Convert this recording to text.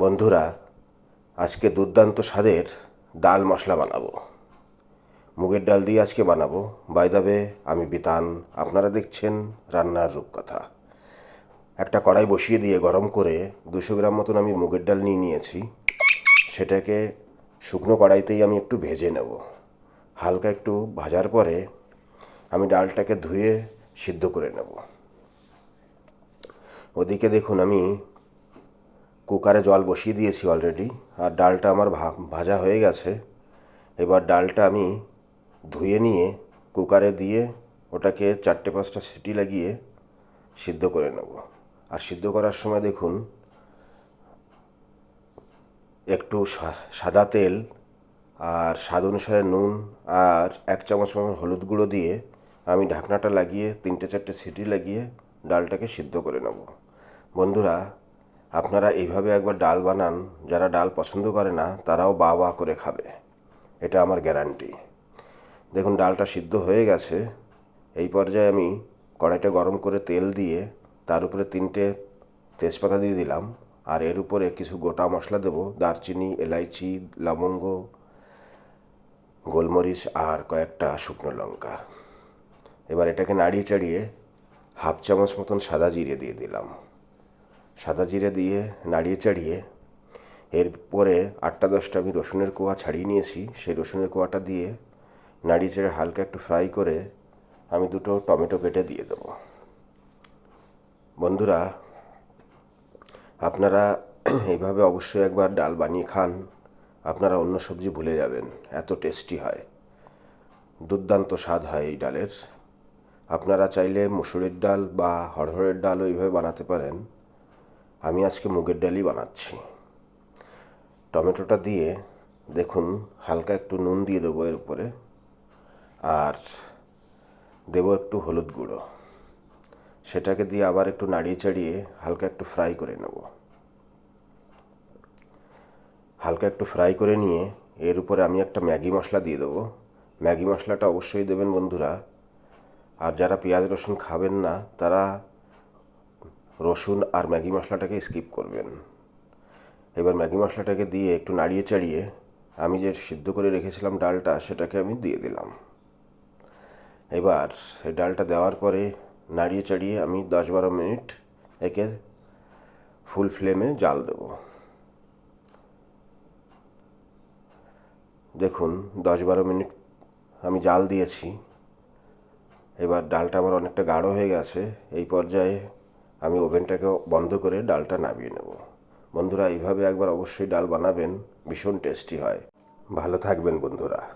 বন্ধুরা, আজকে দুর্দান্ত স্বাদের ডাল মশলা বানাবো। মুগের ডাল দিয়ে আজকে বানাবো। বাইদাবে আমি বিতান। আপনারা দেখছেন রান্নার রূপকথা। একটা কড়াই বসিয়ে দিয়ে গরম করে দুশো গ্রাম মতন আমি মুগের ডাল নিয়ে নিয়েছি। সেটাকে শুকনো কড়াইতেই আমি একটু ভেজে নেব। হালকা একটু ভাজার পরে আমি ডালটাকে ধুয়ে সিদ্ধ করে নেব। ওদিকে দেখুন, আমি কুকারে জল বসিয়ে দিয়েছি অলরেডি আর ডালটা আমার ভাজা হয়ে গেছে। এবার ডালটা আমি ধুয়ে নিয়ে কুকারে দিয়ে ওটাকে চারটে পাঁচটা সিটি লাগিয়ে সিদ্ধ করে নেব। আর সিদ্ধ করার সময় দেখুন, একটু সাদা তেল আর স্বাদ অনুসারে নুন আর এক চামচ হলুদ গুঁড়ো দিয়ে আমি ঢাকনাটা লাগিয়ে তিনটে চারটে সিটি লাগিয়ে ডালটাকে সিদ্ধ করে নেব। বন্ধুরা আপনারা এইভাবে একবার ডাল বানান, যারা ডাল পছন্দ করে না, তারাও বা বা করে খাবে। এটা আমার গ্যারান্টি। দেখুন, ডালটা সিদ্ধ হয়ে গেছে। এই পর্যায়ে আমি কড়াইটা গরম করে তেল দিয়ে তার উপরে তিনটে তেজপাতা দিয়ে দিলাম। আর এর উপরে কিছু গোটা মশলা দেবো, দারচিনি, এলাইচি, লবঙ্গ, গোলমরিচ আর কয়েকটা শুকনো লঙ্কা। এবার এটাকে নাড়িয়ে চাড়িয়ে হাফ চামচ মতন সাদা জিরে দিয়ে দিলাম। সাদা জিরে দিয়ে নাড়িয়ে চাড়িয়ে এরপরে আটটা দশটা আমি রসুনের কোয়া ছাড়িয়ে নিয়েছি। সেই রসুনের কোয়াটা দিয়ে নাড়িয়ে চেড়ে হালকা একটু ফ্রাই করে আমি দুটো টমেটো কেটে দিয়ে দেবো। বন্ধুরা, আপনারা এইভাবে অবশ্যই একবার ডাল বানিয়ে খান। আপনারা অন্য সবজি ভুলে যাবেন, এত টেস্টি হয়। দুর্দান্ত স্বাদ হয় এই ডালের। আপনারা চাইলে মুসুরির ডাল বা হরহরের ডালও এইভাবে বানাতে পারেন। আমি আজকে মুগের ডালই বানাচ্ছি। টমেটোটা দিয়ে দেখুন হালকা একটু নুন দিয়ে দেবো এর উপরে, আর দেবো একটু হলুদ গুঁড়ো। সেটাকে দিয়ে আবার একটু নাড়িয়ে চাড়িয়ে হালকা একটু ফ্রাই করে নেব। হালকা একটু ফ্রাই করে নিয়ে এর উপরে আমি একটা ম্যাগি মশলা দিয়ে দেবো। ম্যাগি মশলাটা অবশ্যই দেবেন বন্ধুরা। আর যারা পেঁয়াজ রসুন খাবেন না, তারা রসুন আর ম্যাগি মশলাটাকে স্কিপ করবেন। এবার ম্যাগি মশলাটাকে দিয়ে একটু নাড়িয়ে চাড়িয়ে আমি যে সিদ্ধ করে রেখেছিলাম ডালটা, সেটাকে আমি দিয়ে দিলাম। এবার এই ডালটা দেওয়ার পরে নাড়িয়ে চাড়িয়ে আমি দশ বারো মিনিট একে ফুল ফ্লেমে জাল দেব। দেখুন, দশ বারো মিনিট আমি জাল দিয়েছি। এবার ডালটা আমার অনেকটা গাঢ় হয়ে গেছে। এই পর্যায়ে আমি ওভেনটাকে বন্ধ করে ডালটা নামিয়ে নেব। বন্ধুরা, এইভাবে একবার অবশ্যই ডাল বানাবেন, ভীষণ টেস্টি হয়। ভালো থাকবেন বন্ধুরা।